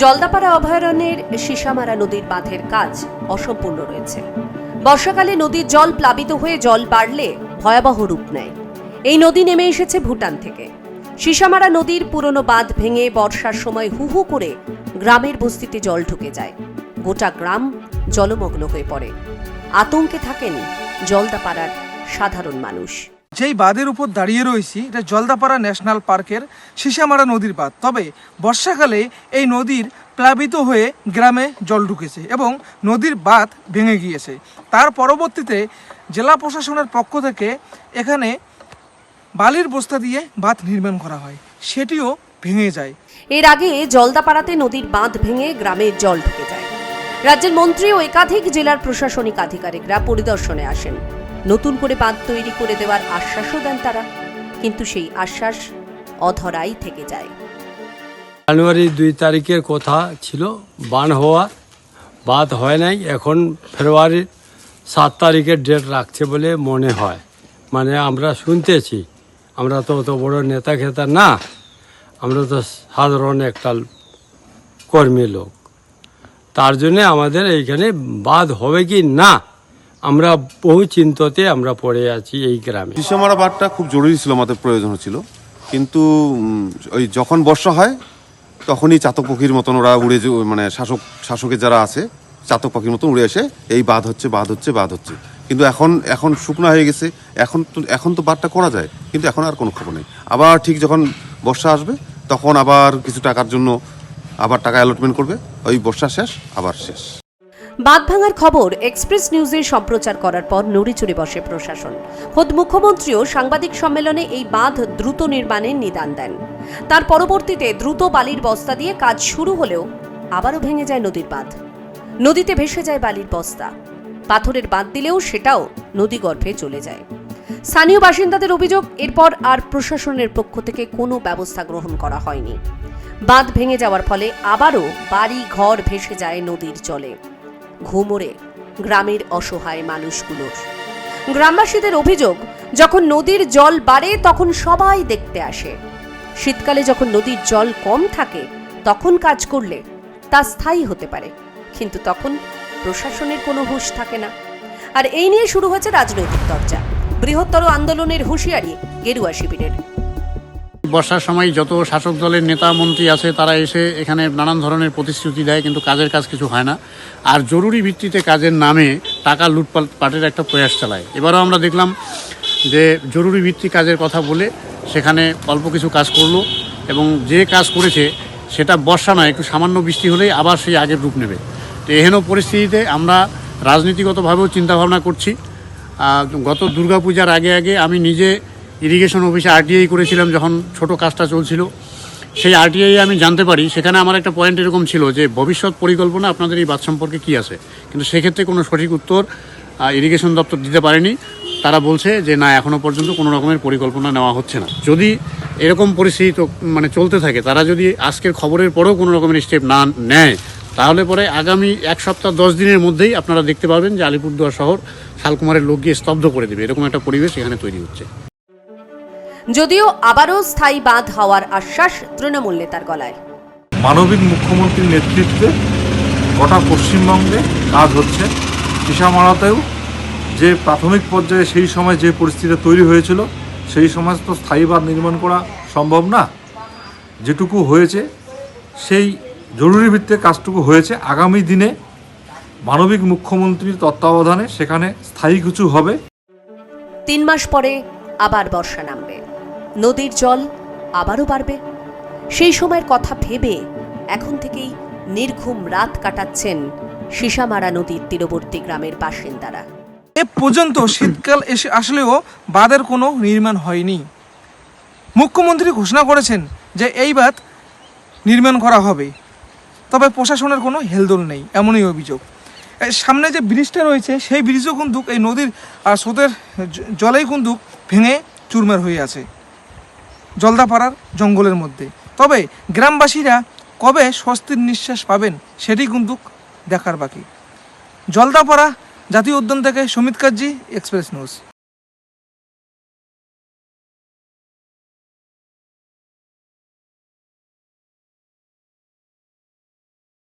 জলদাপাড়া অভয়ারণ্যের সিসামারা নদীর বাঁধের কাজ অসম্পূর্ণ রয়েছে। বর্ষাকালে নদীর জল প্লাবিত হয়ে জল বাড়লে ভয়াবহ রূপ নেয়। এই নদী নেমে এসেছে ভুটান থেকে। সিসামারা নদীর পুরনো বাঁধ ভেঙে বর্ষার সময় হু হু করে গ্রামের বস্তিতে জল ঢুকে যায়। গোটা গ্রাম জলমগ্ন হয়ে পড়ে। আতঙ্কে থাকেন জলদাপাড়ার সাধারণ মানুষ। যেই বাঁধের উপর দাঁড়িয়ে রয়েছি, এটা জলদাপাড়া ন্যাশনাল পার্কের সিসামারা নদীর বাঁধ। তবে বর্ষাকালে এই নদীর প্লাবিত হয়ে গ্রামে জল ঢুকেছে এবং নদীর বাঁধ ভেঙে গিয়েছে। তার পরবর্তীতে জেলা প্রশাসনের পক্ষ থেকে এখানে বালির বস্তা দিয়ে বাঁধ নির্মাণ করা হয়। সেটিও ভেঙে যায়। এর আগে জলদাপাড়াতে নদীর বাঁধ ভেঙে গ্রামে জল ঢুকে যায়। রাজ্যের মন্ত্রী ও একাধিক জেলার প্রশাসনিক আধিকারিকরা পরিদর্শনে আসেন। নতুন করে বাঁধ তৈরি করে দেওয়ার আশ্বাসও দেন তারা। কিন্তু সেই আশ্বাস অধরাই থেকে যায়। জানুয়ারি দুই তারিখের কথা ছিল বান হওয়া বাদ হয় নাই, এখন ফেব্রুয়ারির সাত তারিখের ডেট রাখছে বলে মনে হয়। মানে আমরা শুনতেছি, আমরা তো অত বড় নেতা খেতা না, আমরা তো সাধারণ একটা কর্মী লোক। তার জন্যে আমাদের এইখানে বাদ হবে কি না আমরা বহু চিন্ততে আমরা পড়ে আছি এই গ্রামে। কৃষমারা বাঁধটা খুব জরুরি ছিল, আমাদের প্রয়োজন হচ্ছিল। কিন্তু ওই যখন বর্ষা হয়, তখনই চাতক পাখির মতন ওরা উড়ে মানে শাসক, শাসকের যারা আছে, চাতক পাখির মতন উড়ে এসে এই বাঁধ হচ্ছে বাঁধ হচ্ছে বাঁধ হচ্ছে। কিন্তু এখন এখন শুকনো হয়ে গেছে, এখন তো এখন তো বাঁধটা করা যায়, কিন্তু এখন আর কোনো খবর নেই। আবার ঠিক যখন বর্ষা আসবে, তখন আবার কিছু টাকার জন্য আবার টাকা অ্যালটমেন্ট করবে, ওই বর্ষা শেষ, আবার শেষ। বাঁধ ভাঙার খবর এক্সপ্রেস নিউজে সম্প্রচার করার পর নড়িচড়ে বসে প্রশাসন। খোদ মুখ্যমন্ত্রীও সাংবাদিক সম্মেলনে এই বাঁধ দ্রুত নির্মাণের নিদান দেন। তার পরবর্তীতে দ্রুত বালির বস্তা দিয়ে কাজ শুরু হলেও আবারও ভেঙে যায় নদীর বাঁধ। নদীতে ভেসে যায় বালির বস্তা। পাথরের বাঁধ দিলেও সেটাও নদীগর্ভে চলে যায়। স্থানীয় বাসিন্দাদের অভিযোগ, এরপর আর প্রশাসনের পক্ষ থেকে কোনো ব্যবস্থা গ্রহণ করা হয়নি। বাঁধ ভেঙে যাওয়ার ফলে আবারও বাড়ি ঘর ভেসে যায় নদীর জলে। ঘুমোরে গ্রামের অসহায় মানুষগুলোর। গ্রামবাসীদের অভিযোগ, যখন নদীর জল বাড়ে তখন সবাই দেখতে আসে। শীতকালে যখন নদীর জল কম থাকে, তখন কাজ করলে তা স্থায়ী হতে পারে। কিন্তু তখন প্রশাসনের কোনো হুঁশ থাকে না। আর এই নিয়ে শুরু হয়েছে রাজনৈতিক চর্চা বৃহত্তর আন্দোলনের হুঁশিয়ারি গেরুয়া শিবিরের। বর্ষার সময় যত শাসক দলের নেতা, মন্ত্রী আছে, তারা এসে এখানে নানান ধরনের প্রতিশ্রুতি দেয়, কিন্তু কাজের কাজ কিছু হয় না। আর জরুরি ভিত্তিতে কাজের নামে টাকা লুটপাট পাটের একটা প্রয়াস চালায়। এবারও আমরা দেখলাম যে জরুরি ভিত্তি কাজের কথা বলে সেখানে অল্প কিছু কাজ করল এবং যে কাজ করেছে সেটা বর্ষা নয়, একটু সামান্য বৃষ্টি হলেই আবার সেই আগের রূপ নেবে। তো এহেন পরিস্থিতিতে আমরা রাজনীতিগতভাবেও চিন্তাভাবনা করছি। গত দুর্গাপূজার আগে আগে আমি নিজে ইরিগেশন অফিসে আরটিআই করেছিলাম যখন ছোট কাজটা চলছিল। সেই আরটিআই আমি জানতে পারি, সেখানে আমার একটা পয়েন্ট এরকম ছিল যে ভবিষ্যৎ পরিকল্পনা আপনাদের এই বাদ সম্পর্কে কী আছে? কিন্তু সেক্ষেত্রে কোনো সঠিক উত্তর ইরিগেশন দপ্তর দিতে পারেনি। তারা বলছে যে, না এখনও পর্যন্ত কোনো রকমের পরিকল্পনা নেওয়া হচ্ছে না। যদি এরকম পরিস্থিতি মানে চলতে থাকে, তারা যদি আজকের খবরের পরেও কোনো রকমের স্টেপ না নেয়, তাহলে পরে আগামী এক সপ্তাহ, দশ দিনের মধ্যেই আপনারা দেখতে পাবেন যে আলিপুরদুয়ার শহর শালকুমারের লোক গিয়ে স্তব্ধ করে দেবে। এরকম একটা পরিবেশ এখানে তৈরি হচ্ছে। যদিও আবারও স্থায়ী বাঁধ হওয়ার আশ্বাস তৃণমূল নেতার গলায়। মানবিক মুখ্যমন্ত্রীর নেতৃত্বে গোটা পশ্চিমবঙ্গে কাজ হচ্ছে। সিসামারাতেও যে প্রাথমিক পর্যায়ে সেই সময় যে পরিস্থিতি তৈরি হয়েছিল সেই সময় তো স্থায়ী বাঁধ নির্মাণ করা সম্ভব না। যেটুকু হয়েছে সেই জরুরি ভিত্তিতে কাজটুকু হয়েছে। আগামী দিনে মানবিক মুখ্যমন্ত্রীর তত্ত্বাবধানে সেখানে স্থায়ী কিছু হবে। তিন মাস পরে আবার বর্ষা নামবে। নদীর জল আবারও বাড়বে। সেই সময়ের কথা ভেবে এখন থেকেই নির্ঘুম রাত কাটাচ্ছেন সিসামারা নদীর তীরবর্তী গ্রামের বাসিন্দারা। এ পর্যন্ত শীতকাল এসে আসলেও বাঁধের কোনো নির্মাণ হয়নি। মুখ্যমন্ত্রী ঘোষণা করেছেন যে এই বাঁধ নির্মাণ করা হবে। তবে প্রশাসনের কোনো হেলদোল নেই, এমনই অভিযোগ। সামনে যে ব্রিজটা রয়েছে, সেই ব্রিজও কিন্তু এই নদীর আর স্রোতের জলেই কিন্তু ভেঙে চুরমার হয়ে আছে। জলদাপাড়ার জঙ্গলের মধ্যে। তবে গ্রামবাসীরা কবে স্বস্তির নিঃশ্বাস পাবেন সেটি কিন্তু দেখার বাকি। জলদাপাড়া জাতীয় উদ্যান থেকে সমিত কাজী এক্সপ্রেস নিউজ